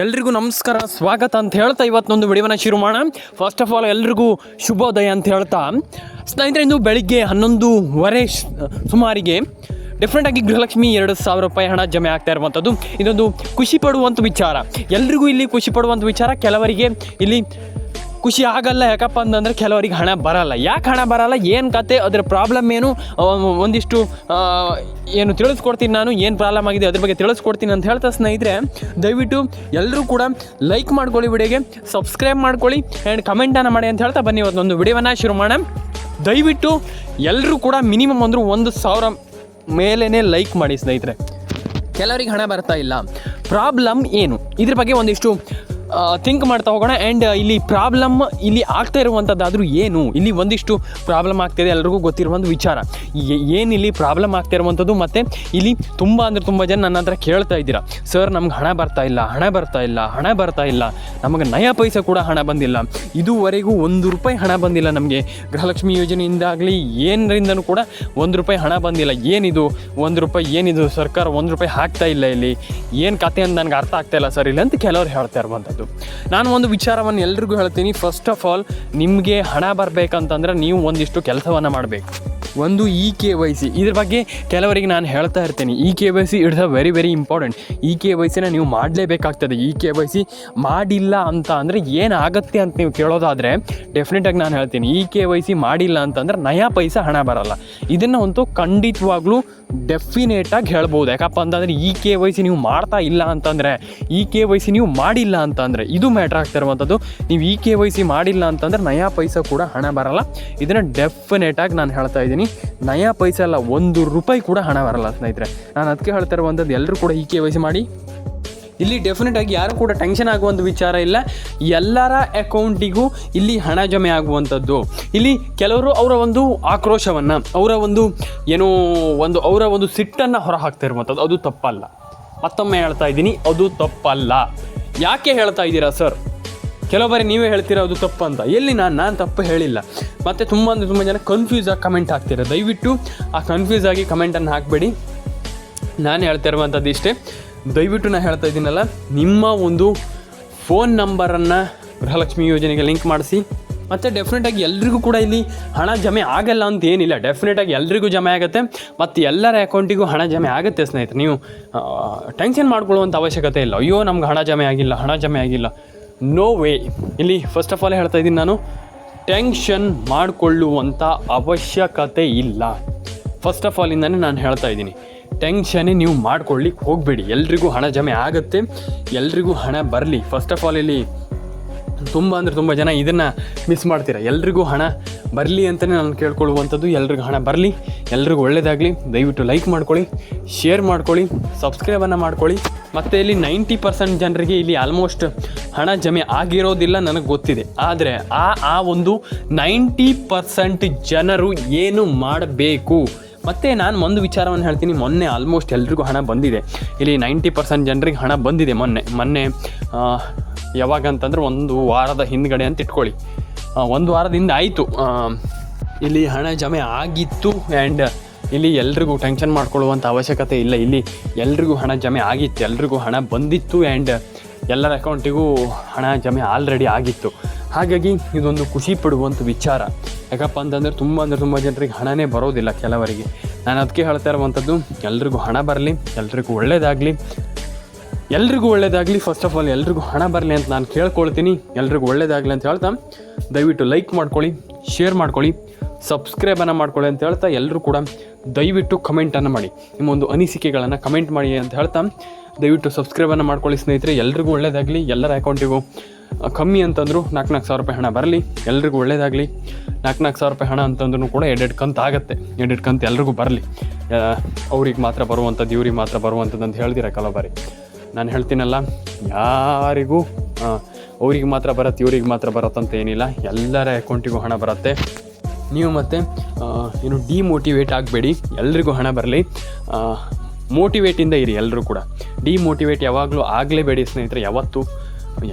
ಎಲ್ರಿಗೂ ನಮಸ್ಕಾರ, ಸ್ವಾಗತ ಅಂತ ಹೇಳ್ತಾ ಇವತ್ತೊಂದು ವಿಡಿಯೋನ ಶುರು ಮಾಡೋಣ. ಫಸ್ಟ್ ಆಫ್ ಆಲ್ ಎಲ್ರಿಗೂ ಶುಭೋದಯ ಅಂತ ಹೇಳ್ತಾ. ಸ್ನೇಹಿತರೆ ಇಂದು ಬೆಳಿಗ್ಗೆ ಹನ್ನೊಂದುವರೆ ಸುಮಾರಿಗೆ ಡಿಫ್ರೆಂಟಾಗಿ ಗೃಹಲಕ್ಷ್ಮಿ ಎರಡು ಸಾವಿರ ರೂಪಾಯಿ ಹಣ ಜಮೆ ಆಗ್ತಾ ಇರುವಂಥದ್ದು. ಇದೊಂದು ಖುಷಿ ಪಡುವಂಥ ವಿಚಾರ. ಎಲ್ರಿಗೂ ಇಲ್ಲಿ ಖುಷಿ ಪಡುವಂಥ ವಿಚಾರ. ಕೆಲವರಿಗೆ ಇಲ್ಲಿ ಖುಷಿ ಆಗಲ್ಲ ಯಾಕಪ್ಪ ಅಂತಂದರೆ ಕೆಲವರಿಗೆ ಹಣ ಬರಲ್ಲ. ಯಾಕೆ ಹಣ ಬರಲ್ಲ? ಏನು ಕತೆ? ಅದರ ಪ್ರಾಬ್ಲಮ್ ಏನು? ಒಂದಿಷ್ಟು ಏನು ತಿಳಿಸ್ಕೊಡ್ತೀನಿ ನಾನು. ಏನು ಪ್ರಾಬ್ಲಮ್ ಆಗಿದೆ? ಅದ್ರ ಬಗ್ಗೆ ತಿಳಿಸ್ಕೊಡ್ತೀನಿ ಅಂತ ಹೇಳ್ತಾ ಸ್ನೇಹಿತರೆ, ದಯವಿಟ್ಟು ಎಲ್ಲರೂ ಕೂಡ ಲೈಕ್ ಮಾಡ್ಕೊಳ್ಳಿ ವಿಡಿಯೋಗೆ ಸಬ್ಸ್ಕ್ರೈಬ್ ಮಾಡ್ಕೊಳ್ಳಿ ಆ್ಯಂಡ್ ಕಮೆಂಟನ್ನು ಮಾಡಿ ಅಂತ ಹೇಳ್ತಾ ಬನ್ನಿ. ಇವತ್ತೊಂದು ವಿಡಿಯೋವನ್ನು ಶುರು ಮಾಡೋಣ. ದಯವಿಟ್ಟು ಎಲ್ಲರೂ ಕೂಡ ಮಿನಿಮಮ್ ಅಂದರೂ ಒಂದು ಸಾವಿರ ಮೇಲೇ ಲೈಕ್ ಮಾಡಿ ಸ್ನೇಹಿತರೆ. ಕೆಲವರಿಗೆ ಹಣ ಬರ್ತಾ ಇಲ್ಲ. ಪ್ರಾಬ್ಲಮ್ ಏನು? ಇದ್ರ ಬಗ್ಗೆ ಒಂದಿಷ್ಟು ಥಿಂಕ್ ಮಾಡ್ತಾ ಹೋಗೋಣ. ಆ್ಯಂಡ್ ಇಲ್ಲಿ ಪ್ರಾಬ್ಲಮ್ ಇಲ್ಲಿ ಆಗ್ತಾ ಇರುವಂಥದ್ದಾದರೂ ಏನು? ಇಲ್ಲಿ ಒಂದಿಷ್ಟು ಪ್ರಾಬ್ಲಮ್ ಆಗ್ತಿದೆ ಎಲ್ರಿಗೂ ಗೊತ್ತಿರುವಂಥ ವಿಚಾರ. ಏನು ಇಲ್ಲಿ ಪ್ರಾಬ್ಲಮ್ ಆಗ್ತಾ ಇರುವಂಥದ್ದು ಮತ್ತು ಇಲ್ಲಿ ತುಂಬ ಅಂದರೆ ತುಂಬ ಜನ ನನ್ನ ಹತ್ರ ಕೇಳ್ತಾ ಇದ್ದೀರಾ. ಸರ್ ನಮ್ಗೆ ಹಣ ಬರ್ತಾ ಇಲ್ಲ, ಹಣ ಬರ್ತಾ ಇಲ್ಲ, ಹಣ ಬರ್ತಾ ಇಲ್ಲ. ನಮಗೆ ನಯ ಪೈಸೆ ಕೂಡ ಹಣ ಬಂದಿಲ್ಲ. ಇದುವರೆಗೂ ಒಂದು ರೂಪಾಯಿ ಹಣ ಬಂದಿಲ್ಲ ನಮಗೆ. ಗೃಹಲಕ್ಷ್ಮಿ ಯೋಜನೆಯಿಂದಾಗಲಿ ಏನರಿಂದನೂ ಕೂಡ ಒಂದು ರೂಪಾಯಿ ಹಣ ಬಂದಿಲ್ಲ. ಏನಿದು? ಒಂದು ರೂಪಾಯಿ ಏನಿದು? ಸರ್ಕಾರ ಒಂದು ರೂಪಾಯಿ ಹಾಕ್ತಾ ಇಲ್ಲ ಇಲ್ಲಿ. ಏನು ಕತೆ ಅಂತ ನನಗೆ ಅರ್ಥ ಆಗ್ತಾ ಇಲ್ಲ ಸರ್. ಇಲ್ಲ ಅಂತ ಕೆಲವ್ರು ಹೇಳ್ತಾ ಇರುವಂಥದ್ದು ನಾನು ಒಂದು ವಿಚಾರವನ್ನು ಎಲ್ರಿಗೂ ಹೇಳ್ತೀನಿ. ಫಸ್ಟ್ ಆಫ್ ಆಲ್ ನಿಮಗೆ ಹಣ ಬರಬೇಕಂತಂದ್ರೆ ನೀವು ಒಂದಿಷ್ಟು ಕೆಲಸವನ್ನು ಮಾಡಬೇಕು. ಒಂದು ಇ ಕೆ ವೈ ಸಿ. ಇದ್ರ ಬಗ್ಗೆ ಕೆಲವರಿಗೆ ನಾನು ಹೇಳ್ತಾ ಇರ್ತೀನಿ. E K Y C it's a very very important e K Y ಸಿನ ನೀವು ಮಾಡಲೇಬೇಕಾಗ್ತದೆ. ಇ ಕೆ ವೈ ಸಿ ಮಾಡಿಲ್ಲ ಅಂತ ಅಂದರೆ ಏನಾಗುತ್ತೆ ಅಂತ ನೀವು ಕೇಳೋದಾದರೆ ಡೆಫಿನೆಟಾಗಿ ನಾನು ಹೇಳ್ತೀನಿ. ಇ ಕೆ ವೈ ಸಿ ಮಾಡಿಲ್ಲ ಅಂತಂದ್ರೆ ನಯಾ ಪೈಸಾ ಹಣ ಬರಲ್ಲ. ಇದನ್ನು ಅಂತೂ ಖಂಡಿತವಾಗ್ಲೂ ಡೆಫಿನೇಟಾಗಿ ಹೇಳ್ಬೋದು. ಯಾಕಪ್ಪ ಅಂತಂದರೆ ಈ ಕೆ ವೈ ಸಿ ನೀವು ಮಾಡ್ತಾ ಇಲ್ಲ ಅಂತಂದರೆ, ಈ ಕೆ ವೈ ಸಿ ನೀವು ಮಾಡಿಲ್ಲ ಅಂತಂದರೆ, ಇದು ಮ್ಯಾಟ್ರ್ ಆಗ್ತಾ ಇರುವಂಥದ್ದು ನೀವು ಈ ಕೆ ವೈ ಸಿ ಮಾಡಿಲ್ಲ ಅಂತಂದರೆ ನಯಾ ಪೈಸೆ ಕೂಡ ಹಣ ಬರಲ್ಲ. ಇದನ್ನು ಡೆಫಿನೇಟಾಗಿ ನಾನು ಹೇಳ್ತಾ ಇದ್ದೀನಿ. ನಯಾ ಪೈಸೆ ಅಲ್ಲ, ಒಂದು ರೂಪಾಯಿ ಕೂಡ ಹಣ ಬರಲ್ಲ ಸ್ನೇಹಿತರೆ. ನಾನು ಅದಕ್ಕೆ ಹೇಳ್ತಾ ಇರುವಂಥದ್ದು ಎಲ್ಲರೂ ಕೂಡ ಈ ಕೆ ವೈ ಸಿ ಮಾಡಿ. ಇಲ್ಲಿ ಡೆಫಿನೆಟ್ ಆಗಿ ಯಾರು ಕೂಡ ಟೆನ್ಷನ್ ಆಗುವಂಥ ವಿಚಾರ ಇಲ್ಲ. ಎಲ್ಲರ ಅಕೌಂಟಿಗೂ ಇಲ್ಲಿ ಹಣ ಜಮೆ ಆಗುವಂಥದ್ದು. ಇಲ್ಲಿ ಕೆಲವರು ಅವರ ಒಂದು ಆಕ್ರೋಶವನ್ನು, ಅವರ ಒಂದು ಏನೋ ಒಂದು, ಅವರ ಒಂದು ಸಿಟ್ಟನ್ನು ಹೊರ ಹಾಕ್ತಾ ಇರುವಂಥದ್ದು ಅದು ತಪ್ಪಲ್ಲ. ಮತ್ತೊಮ್ಮೆ ಹೇಳ್ತಾ ಇದ್ದೀನಿ, ಅದು ತಪ್ಪಲ್ಲ. ಯಾಕೆ ಹೇಳ್ತಾ ಇದ್ದೀರಾ ಸರ್? ಕೆಲವು ಬಾರಿ ನೀವೇ ಹೇಳ್ತೀರಾ ಅದು ತಪ್ಪು ಅಂತ? ಎಲ್ಲಿ ನಾನು ನಾನು ತಪ್ಪು ಹೇಳಿಲ್ಲ. ಮತ್ತು ತುಂಬ ಅಂದರೆ ತುಂಬ ಜನ ಕನ್ಫ್ಯೂಸ್ ಆಗಿ ಕಮೆಂಟ್ ಹಾಕ್ತೀರಾ ದಯವಿಟ್ಟು ಆ ಕನ್ಫ್ಯೂಸ್ ಆಗಿ ಕಮೆಂಟನ್ನು ಹಾಕಬೇಡಿ. ನಾನು ಹೇಳ್ತಾ ಇರುವಂಥದ್ದು ಇಷ್ಟೇ. ದಯವಿಟ್ಟು ನಾನು ಹೇಳ್ತಾ ಇದ್ದೀನಲ್ಲ, ನಿಮ್ಮ ಒಂದು ಫೋನ್ ನಂಬರನ್ನು ಗೃಹಲಕ್ಷ್ಮಿ ಯೋಜನೆಗೆ ಲಿಂಕ್ ಮಾಡಿಸಿ. ಮತ್ತು ಡೆಫಿನೆಟಾಗಿ ಎಲ್ರಿಗೂ ಕೂಡ ಇಲ್ಲಿ ಹಣ ಜಮೆ ಆಗಲ್ಲ ಅಂತ ಏನಿಲ್ಲ. ಡೆಫಿನೆಟಾಗಿ ಎಲ್ರಿಗೂ ಜಮೆ ಆಗುತ್ತೆ. ಮತ್ತು ಎಲ್ಲರ ಅಕೌಂಟಿಗೂ ಹಣ ಜಮೆ ಆಗುತ್ತೆ ಸ್ನೇಹಿತರೆ. ನೀವು ಟೆನ್ಷನ್ ಮಾಡ್ಕೊಳ್ಳುವಂಥ ಅವಶ್ಯಕತೆ ಇಲ್ಲ. ಅಯ್ಯೋ, ನಮ್ಗೆ ಹಣ ಜಮೆ ಆಗಿಲ್ಲ, ಹಣ ಜಮೆ ಆಗಿಲ್ಲ. ನೋ ವೇ ಇಲ್ಲಿ ಫಸ್ಟ್ ಆಫ್ ಆಲ್ ಹೇಳ್ತಾ ಇದ್ದೀನಿ ನಾನು ಟೆನ್ಷನ್ ಮಾಡಿಕೊಳ್ಳುವಂಥ ಅವಶ್ಯಕತೆ ಇಲ್ಲ. ಫಸ್ಟ್ ಆಫ್ ಆಲ್ ಇಂದಾನೆ ನಾನು ಹೇಳ್ತಾ ಇದ್ದೀನಿ. ಟೆನ್ಷನ್ನೇ ನೀವು ಮಾಡ್ಕೊಳ್ಳಿಕ್ಕೆ ಹೋಗಬೇಡಿ. ಎಲ್ರಿಗೂ ಹಣ ಜಮೆ ಆಗುತ್ತೆ. ಎಲ್ರಿಗೂ ಹಣ ಬರಲಿ. ಫಸ್ಟ್ ಆಫ್ ಆಲ್ ಇಲ್ಲಿ ತುಂಬ ಅಂದರೆ ತುಂಬ ಜನ ಇದನ್ನು ಮಿಸ್ ಮಾಡ್ತೀರಾ. ಎಲ್ರಿಗೂ ಹಣ ಬರಲಿ ಅಂತಲೇ ನಾನು ಕೇಳ್ಕೊಳ್ಳುವಂಥದ್ದು. ಎಲ್ರಿಗೂ ಹಣ ಬರಲಿ. ಎಲ್ರಿಗೂ ಒಳ್ಳೆಯದಾಗಲಿ ದಯವಿಟ್ಟು ಲೈಕ್ ಮಾಡ್ಕೊಳ್ಳಿ. ಶೇರ್ ಮಾಡ್ಕೊಳ್ಳಿ. ಸಬ್ಸ್ಕ್ರೈಬನ್ನು ಮಾಡ್ಕೊಳ್ಳಿ. ಮತ್ತು ಇಲ್ಲಿ ನೈಂಟಿ ಪರ್ಸೆಂಟ್ ಜನರಿಗೆ ಇಲ್ಲಿ ಆಲ್ಮೋಸ್ಟ್ ಹಣ ಜಮೆ ಆಗಿರೋದಿಲ್ಲ ನನಗೆ ಗೊತ್ತಿದೆ. ಆದರೆ ಆ ಆ ಒಂದು ನೈಂಟಿ ಪರ್ಸೆಂಟ್ ಜನರು ಏನು ಮಾಡಬೇಕು? ಮತ್ತು ನಾನು ಒಂದು ವಿಚಾರವನ್ನು ಹೇಳ್ತೀನಿ. ಮೊನ್ನೆ ಆಲ್ಮೋಸ್ಟ್ ಎಲ್ರಿಗೂ ಹಣ ಬಂದಿದೆ. ಇಲ್ಲಿ ನೈಂಟಿ ಪರ್ಸೆಂಟ್ ಜನರಿಗೆ ಹಣ ಬಂದಿದೆ ಮೊನ್ನೆ. ಮೊನ್ನೆ ಯಾವಾಗ ಅಂತಂದ್ರೆ ಒಂದು ವಾರದ ಹಿಂದ್ಗಡೆ ಅಂತ ಇಟ್ಕೊಳ್ಳಿ. ಒಂದು ವಾರದಿಂದ ಆಯಿತು. ಇಲ್ಲಿ ಹಣ ಜಮೆ ಆಗಿತ್ತು ಆ್ಯಂಡ್ ಇಲ್ಲಿ ಎಲ್ರಿಗೂ ಟೆನ್ಷನ್ ಮಾಡ್ಕೊಳ್ಳುವಂಥ ಅವಶ್ಯಕತೆ ಇಲ್ಲ. ಇಲ್ಲಿ ಎಲ್ರಿಗೂ ಹಣ ಜಮೆ ಆಗಿತ್ತು. ಎಲ್ರಿಗೂ ಹಣ ಬಂದಿತ್ತು ಆ್ಯಂಡ್ ಎಲ್ಲರ ಅಕೌಂಟಿಗೂ ಹಣ ಜಮೆ ಆಲ್ರೆಡಿ ಆಗಿತ್ತು. ಹಾಗಾಗಿ ಇದೊಂದು ಖುಷಿ ಪಡುವಂಥ ವಿಚಾರ. ಯಾಕಪ್ಪ ಅಂತಂದರೆ ತುಂಬ ಅಂದರೆ ತುಂಬ ಜನರಿಗೆ ಹಣನೇ ಬರೋದಿಲ್ಲ ಕೆಲವರಿಗೆ. ನಾನು ಅದಕ್ಕೆ ಹೇಳ್ತಾ ಇರುವಂಥದ್ದು ಎಲ್ರಿಗೂ ಹಣ ಬರಲಿ, ಎಲ್ರಿಗೂ ಒಳ್ಳೆಯದಾಗಲಿ ಎಲ್ರಿಗೂ ಒಳ್ಳೇದಾಗಲಿ ಫಸ್ಟ್ ಆಫ್ ಆಲ್ ಎಲ್ರಿಗೂ ಹಣ ಬರಲಿ ಅಂತ ನಾನು ಕೇಳ್ಕೊಳ್ತೀನಿ. ಎಲ್ರಿಗೂ ಒಳ್ಳೇದಾಗಲಿ ಅಂತ ಹೇಳ್ತಾ ದಯವಿಟ್ಟು ಲೈಕ್ ಮಾಡ್ಕೊಳ್ಳಿ ಶೇರ್ ಮಾಡ್ಕೊಳ್ಳಿ. ಸಬ್ಸ್ಕ್ರೈಬನ್ನು ಮಾಡ್ಕೊಳ್ಳಿ ಅಂತ ಹೇಳ್ತಾ ಎಲ್ಲರೂ ಕೂಡ ದಯವಿಟ್ಟು ಕಮೆಂಟನ್ನು ಮಾಡಿ. ನಿಮ್ಮ ಒಂದು ಅನಿಸಿಕೆಗಳನ್ನು ಕಮೆಂಟ್ ಮಾಡಿ ಅಂತ ಹೇಳ್ತಾ ದಯವಿಟ್ಟು ಸಬ್ಸ್ಕ್ರೈಬನ್ನು ಮಾಡ್ಕೊಳ್ಳಿ ಸ್ನೇಹಿತರೆ. ಎಲ್ರಿಗೂ ಒಳ್ಳೇದಾಗಲಿ. ಎಲ್ಲರ ಅಕೌಂಟಿಗೂ ಕಮ್ಮಿ ಅಂತಂದರೂ ನಾಲ್ಕು ನಾಲ್ಕು ಸಾವಿರ ರೂಪಾಯಿ ಹಣ ಬರಲಿ. ಎಲ್ರಿಗೂ ಒಳ್ಳೇದಾಗಲಿ. ನಾಲ್ಕು ನಾಲ್ಕು ಸಾವಿರ ರೂಪಾಯಿ ಹಣ ಅಂತಂದ್ರೂ ಕೂಡ ಎಡೆಡ್ ಕಂತು ಆಗುತ್ತೆ. ಎಡೆಡ್ ಕಂತು ಎಲ್ರಿಗೂ ಬರಲಿ. ಅವ್ರಿಗೆ ಮಾತ್ರ ಬರುವಂಥದ್ದು, ಇವ್ರಿಗೆ ಮಾತ್ರ ಬರುವಂಥದ್ದು ಅಂತ ಹೇಳ್ದಿರ ಕೆಲವು ಬಾರಿ ನಾನು ಹೇಳ್ತೀನಲ್ಲ, ಯಾರಿಗೂ ಅವ್ರಿಗೆ ಮಾತ್ರ ಬರತ್ತೆ, ಇವ್ರಿಗೆ ಮಾತ್ರ ಬರತ್ತಂತ ಏನಿಲ್ಲ. ಎಲ್ಲರ ಅಕೌಂಟಿಗೂ ಹಣ ಬರುತ್ತೆ. ನೀವು ಮತ್ತೆ ಏನು ಡಿಮೋಟಿವೇಟ್ ಆಗಬೇಡಿ, ಎಲ್ರಿಗೂ ಹಣ ಬರಲಿ. ಮೋಟಿವೇಟಿಂದ ಇರಿ ಎಲ್ಲರೂ ಕೂಡ. ಡಿಮೋಟಿವೇಟ್ ಯಾವಾಗಲೂ ಆಗಲೇಬೇಡಿ ಸ್ನೇಹಿತರೆ, ಯಾವತ್ತು.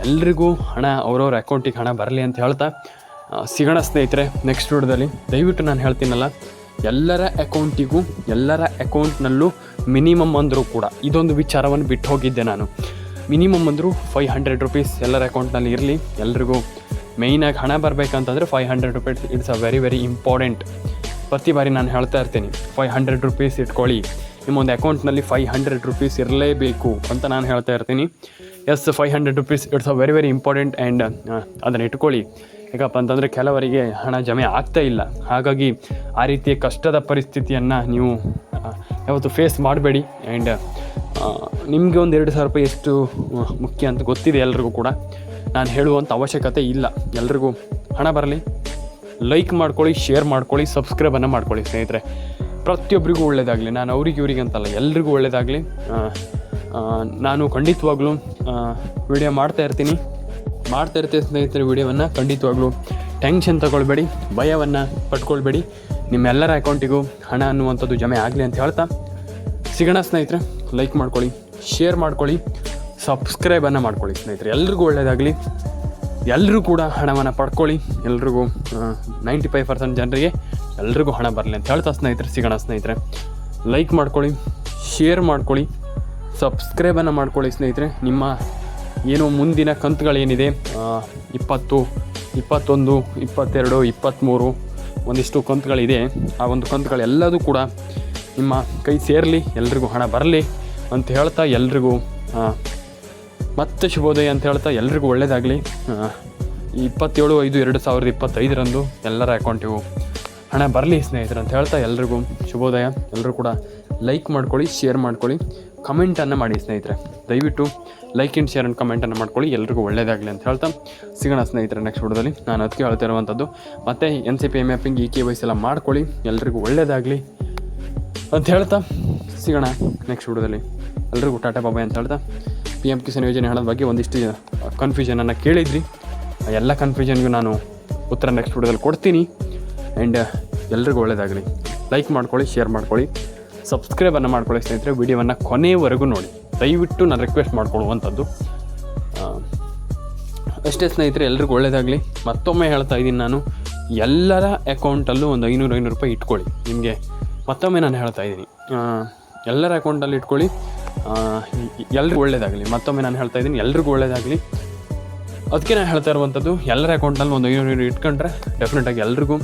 ಎಲ್ರಿಗೂ ಹಣ, ಅವ್ರವ್ರ ಅಕೌಂಟಿಗೆ ಹಣ ಬರಲಿ ಅಂತ ಹೇಳ್ತಾ ಸಿಗೋಣ ಸ್ನೇಹಿತರೆ ನೆಕ್ಸ್ಟ್ ವಿಡಿಯೋದಲ್ಲಿ ದಯವಿಟ್ಟು ನಾನು ಹೇಳ್ತೀನಲ್ಲ, ಎಲ್ಲರ ಅಕೌಂಟಿಗೂ ಎಲ್ಲರ ಅಕೌಂಟ್ನಲ್ಲೂ ಮಿನಿಮಮ್ ಅಂದರೂ ಕೂಡ, ಇದೊಂದು ವಿಚಾರವನ್ನು ಬಿಟ್ಟು ಹೋಗಿದ್ದೆ ನಾನು. ಮಿನಿಮಮ್ ಅಂದರೂ ಫೈವ್ ಹಂಡ್ರೆಡ್ ರುಪೀಸ್ ಎಲ್ಲರ ಅಕೌಂಟ್ನಲ್ಲಿ ಇರಲಿ, ಎಲ್ರಿಗೂ ಮೇಯ್ನಾಗಿ ಹಣ ಬರಬೇಕಂತಂದರೆ five hundred rupees it's a very very important ಪ್ರತಿ ಬಾರಿ ನಾನು ಹೇಳ್ತಾ ಇರ್ತೀನಿ ಫೈವ್ ಹಂಡ್ರೆಡ್ ರುಪೀಸ್ ಇಟ್ಕೊಳ್ಳಿ. ನಿಮ್ಮೊಂದು ಅಕೌಂಟ್ನಲ್ಲಿ ಫೈವ್ ಹಂಡ್ರೆಡ್ ರುಪೀಸ್ ಇರಲೇಬೇಕು ಅಂತ ನಾನು ಹೇಳ್ತಾ ಇರ್ತೀನಿ. Yes five hundred rupees it's a very very important and ಅದನ್ನು ಇಟ್ಕೊಳ್ಳಿ. ಯಾಕಪ್ಪ ಅಂತಂದರೆ ಕೆಲವರಿಗೆ ಹಣ ಜಮೆ ಆಗ್ತಾ ಇಲ್ಲ. ಹಾಗಾಗಿ ಆ ರೀತಿಯ ಕಷ್ಟದ ಪರಿಸ್ಥಿತಿಯನ್ನು ನೀವು ಯಾವತ್ತು ಫೇಸ್ ಮಾಡಬೇಡಿ. ಆ್ಯಂಡ್ ನಿಮಗೆ ಒಂದು ಎರಡು ಸಾವಿರ ರೂಪಾಯಿ ಎಷ್ಟು ಮುಖ್ಯ ಅಂತ ಗೊತ್ತಿದೆ ಎಲ್ರಿಗೂ ಕೂಡ. ನಾನು ಹೇಳುವಂಥ ಅವಶ್ಯಕತೆ ಇಲ್ಲ. ಎಲ್ರಿಗೂ ಹಣ ಬರಲಿ ಲೈಕ್ ಮಾಡ್ಕೊಳ್ಳಿ ಶೇರ್ ಮಾಡ್ಕೊಳ್ಳಿ ಸಬ್ಸ್ಕ್ರೈಬನ್ನು ಮಾಡ್ಕೊಳ್ಳಿ ಸ್ನೇಹಿತರೆ. ಪ್ರತಿಯೊಬ್ಬರಿಗೂ ಒಳ್ಳೆಯದಾಗಲಿ ನಾನು ಅವ್ರಿಗೆ ಇವ್ರಿಗೆ ಅಂತಲ್ಲ, ಎಲ್ರಿಗೂ ಒಳ್ಳೆಯದಾಗಲಿ ನಾನು ಖಂಡಿತವಾಗ್ಲೂ ವಿಡಿಯೋ ಮಾಡ್ತಾ ಇರ್ತೀನಿ. ಮಾಡ್ತಾ ಇರ್ತೀನಿ ಸ್ನೇಹಿತರೆ ವಿಡಿಯೋವನ್ನು ಖಂಡಿತವಾಗ್ಲೂ ಟೆನ್ಷನ್ ತಗೊಳ್ಬೇಡಿ, ಭಯವನ್ನು ಪಟ್ಕೊಳ್ಬೇಡಿ. ನಿಮ್ಮೆಲ್ಲರ ಅಕೌಂಟಿಗೂ ಹಣ ಅನ್ನುವಂಥದ್ದು ಜಮೆ ಆಗಲಿ ಅಂತ ಹೇಳ್ತಾ. ಸಿಗೋಣ ಸ್ನೇಹಿತರೆ ಲೈಕ್ ಮಾಡ್ಕೊಳ್ಳಿ ಶೇರ್ ಮಾಡ್ಕೊಳ್ಳಿ. ಸಬ್ಸ್ಕ್ರೈಬನ್ನು ಮಾಡ್ಕೊಳ್ಳಿ ಸ್ನೇಹಿತರೆ. ಎಲ್ರಿಗೂ ಒಳ್ಳೆಯದಾಗಲಿ. ಎಲ್ಲರೂ ಕೂಡ ಹಣವನ್ನು ಪಡ್ಕೊಳ್ಳಿ. ಎಲ್ರಿಗೂ ನೈಂಟಿ ಫೈವ್ ಪರ್ಸೆಂಟ್ ಜನರಿಗೆ ಎಲ್ರಿಗೂ ಹಣ ಬರಲಿ ಅಂತ ಹೇಳ್ತಾ ಸ್ನೇಹಿತರೆ, ಸಿಗೋಣ ಸ್ನೇಹಿತರೆ. ಲೈಕ್ ಮಾಡ್ಕೊಳ್ಳಿ ಶೇರ್ ಮಾಡ್ಕೊಳ್ಳಿ, ಸಬ್ಸ್ಕ್ರೈಬನ್ನು ಮಾಡ್ಕೊಳ್ಳಿ ಸ್ನೇಹಿತರೆ. ನಿಮ್ಮ ಏನು ಮುಂದಿನ ಕಂತುಗಳೇನಿದೆ ಇಪ್ಪತ್ತು, ಇಪ್ಪತ್ತೊಂದು, ಇಪ್ಪತ್ತೆರಡು, ಇಪ್ಪತ್ತ್ಮೂರು, ಒಂದಿಷ್ಟು ಕಂತುಗಳಿದೆ. ಆ ಒಂದು ಕಂತುಗಳೆಲ್ಲದೂ ಕೂಡ ನಿಮ್ಮ ಕೈ ಸೇರಲಿ, ಎಲ್ರಿಗೂ ಹಣ ಬರಲಿ ಅಂತ ಹೇಳ್ತಾ ಎಲ್ರಿಗೂ ಮತ್ತೆ ಶುಭೋದಯ ಅಂತ ಹೇಳ್ತಾ ಎಲ್ರಿಗೂ ಒಳ್ಳೆಯದಾಗಲಿ ಇಪ್ಪತ್ತೇಳು ಐದು ಎರಡು ಸಾವಿರದ ಇಪ್ಪತ್ತೈದರಂದು ಎಲ್ಲರ ಅಕೌಂಟಿಗೂ ಹಣ ಬರಲಿ ಸ್ನೇಹಿತರು ಅಂತ ಹೇಳ್ತಾ ಎಲ್ರಿಗೂ ಶುಭೋದಯ. ಎಲ್ಲರೂ ಕೂಡ ಲೈಕ್ ಮಾಡ್ಕೊಳ್ಳಿ, ಶೇರ್ ಮಾಡ್ಕೊಳ್ಳಿ ಕಮೆಂಟನ್ನು ಮಾಡಿ ಸ್ನೇಹಿತರೆ. ದಯವಿಟ್ಟು ಲೈಕ್ ಆ್ಯಂಡ್ ಶೇರ್ ಆ್ಯಂಡ್ ಕಮೆಂಟನ್ನು ಮಾಡ್ಕೊಳ್ಳಿ, ಎಲ್ರಿಗೂ ಒಳ್ಳೆಯದಾಗಲಿ ಅಂತ ಹೇಳ್ತಾ ಸಿಗೋಣ ಸ್ನೇಹಿತರೆ ನೆಕ್ಸ್ಟ್ ವಿಡಿಯೋದಲ್ಲಿ. ನಾನು ಅದಕ್ಕೆ ಹೇಳ್ತಿರುವಂಥದ್ದು, ಮತ್ತು ಎನ್ ಸಿ ಪಿ ಎಂ ಎಫಿಂಗ್ ಇ ಕೆ ವೈಸ್ ಎಲ್ಲ ಮಾಡ್ಕೊಳ್ಳಿ, ಎಲ್ರಿಗೂ ಒಳ್ಳೆಯದಾಗಲಿ ಅಂತ ಹೇಳ್ತಾ ಸಿಗೋಣ ನೆಕ್ಸ್ಟ್ ವಿಡಿಯೋದಲ್ಲಿ. ಎಲ್ರಿಗೂ ಟಾಟಾ ಬಾಬಾಯ್ ಅಂತ ಹೇಳ್ತಾ ಪಿ ಎಂ ಕಿಸಾನ್ ಯೋಜನೆ ಹಣದ ಬಗ್ಗೆ ಒಂದಿಷ್ಟು ಕನ್ಫ್ಯೂಷನನ್ನು ಕೇಳಿದ್ರಿ. ಎಲ್ಲ ಕನ್ಫ್ಯೂಷನ್ಗೂ ನಾನು ಉತ್ತರ ನೆಕ್ಸ್ಟ್ ವಿಡಿಯೋದಲ್ಲಿ ಕೊಡ್ತೀನಿ. ಆ್ಯಂಡ್ ಎಲ್ರಿಗೂ ಒಳ್ಳೆಯದಾಗಲಿ ಲೈಕ್ ಮಾಡ್ಕೊಳ್ಳಿ ಶೇರ್ ಮಾಡ್ಕೊಳ್ಳಿ. ಸಬ್ಸ್ಕ್ರೈಬನ್ನು ಮಾಡ್ಕೊಳ್ಳಿ ಸ್ನೇಹಿತರೆ, ವಿಡಿಯೋವನ್ನು ಕೊನೆಯವರೆಗೂ ನೋಡಿ. ದಯವಿಟ್ಟು ನಾನು ರಿಕ್ವೆಸ್ಟ್ ಮಾಡ್ಕೊಳ್ಳುವಂಥದ್ದು. ಅಷ್ಟೇ ಸ್ನೇಹಿತರೆ, ಎಲ್ರಿಗೂ ಒಳ್ಳೆಯದಾಗಲಿ ಮತ್ತೊಮ್ಮೆ ಹೇಳ್ತಾ ಇದ್ದೀನಿ ನಾನು, ಎಲ್ಲರ ಅಕೌಂಟಲ್ಲೂ ಒಂದು ಐನೂರು ಐನೂರು ರೂಪಾಯಿ ಇಟ್ಕೊಳ್ಳಿ. ನಿಮಗೆ ಮತ್ತೊಮ್ಮೆ ನಾನು ಹೇಳ್ತಾ ಇದ್ದೀನಿ. ಎಲ್ಲರ ಅಕೌಂಟಲ್ಲಿ ಇಟ್ಕೊಳ್ಳಿ. ಎಲ್ರಿಗೂ ಒಳ್ಳೇದಾಗಲಿ. ಮತ್ತೊಮ್ಮೆ ನಾನು ಹೇಳ್ತಾ ಇದ್ದೀನಿ, ಎಲ್ರಿಗೂ ಒಳ್ಳೇದಾಗಲಿ. ಅದಕ್ಕೆ ನಾನು ಹೇಳ್ತಾ ಇರುವಂಥದ್ದು, ಎಲ್ಲರ ಅಕೌಂಟಲ್ಲಿ ಒಂದು ಐನೂರು ಐನೂರು ಇಟ್ಕೊಂಡ್ರೆ ಡೆಫಿನೆಟಾಗಿ ಎಲ್ರಿಗೂ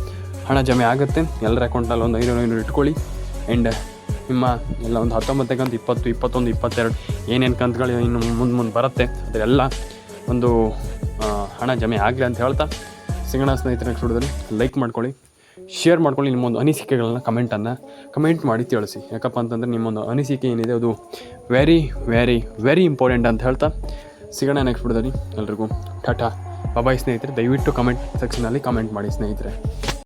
ಹಣ ಜಮೆ ಆಗುತ್ತೆ. ಎಲ್ಲರ ಅಕೌಂಟಲ್ಲಿ ಒಂದು ಐನೂರು ಐನೂರು ಇಟ್ಕೊಳ್ಳಿ. ಆ್ಯಂಡ್ ನಿಮ್ಮ ಎಲ್ಲ ಒಂದು ಹತ್ತೊಂಬತ್ತನೇ ಕಂತು ಇಪ್ಪತ್ತು, ಇಪ್ಪತ್ತೊಂದು, ಇಪ್ಪತ್ತೆರಡು ಏನೇನು ಕಂತುಗಳು ಇನ್ನು ಮುಂದೆ ಮುಂದೆ ಬರುತ್ತೆ ಅದೆಲ್ಲ ಒಂದು ಹಣ ಜಮೆ ಆಗಲಿ ಅಂತ ಹೇಳ್ತಾ. ಸಿಂಗಣ ಸ್ನೇಹಿತರ, ನೆಕ್ಸ್ಟ್ ಲೈಕ್ ಮಾಡ್ಕೊಳ್ಳಿ. ಶೇರ್ ಮಾಡ್ಕೊಳ್ಳಿ ನಿಮ್ಮೊಂದು ಅನಿಸಿಕೆಗಳನ್ನ ಕಮೆಂಟನ್ನು ಕಮೆಂಟ್ ಮಾಡಿ ತಿಳಿಸಿ. ಯಾಕಪ್ಪ ಅಂತಂದರೆ ನಿಮ್ಮೊಂದು ಅನಿಸಿಕೆ ಏನಿದೆ ಅದು ವೆರಿ ವೆರಿ ವೆರಿ ಇಂಪಾರ್ಟೆಂಟ್ ಅಂತ ಹೇಳ್ತಾ ಸಿಗೋಣ ನೆಕ್ಸ್ಟ್ ವಿಡಿಯೋದಲ್ಲಿ ಎಲ್ರಿಗೂ. ಟಾಟಾ ಬಾಬಾಯ್ ಸ್ನೇಹಿತರೆ. ದಯವಿಟ್ಟು ಕಮೆಂಟ್ ಸೆಕ್ಷನಲ್ಲಿ ಕಮೆಂಟ್ ಮಾಡಿ ಸ್ನೇಹಿತರೆ.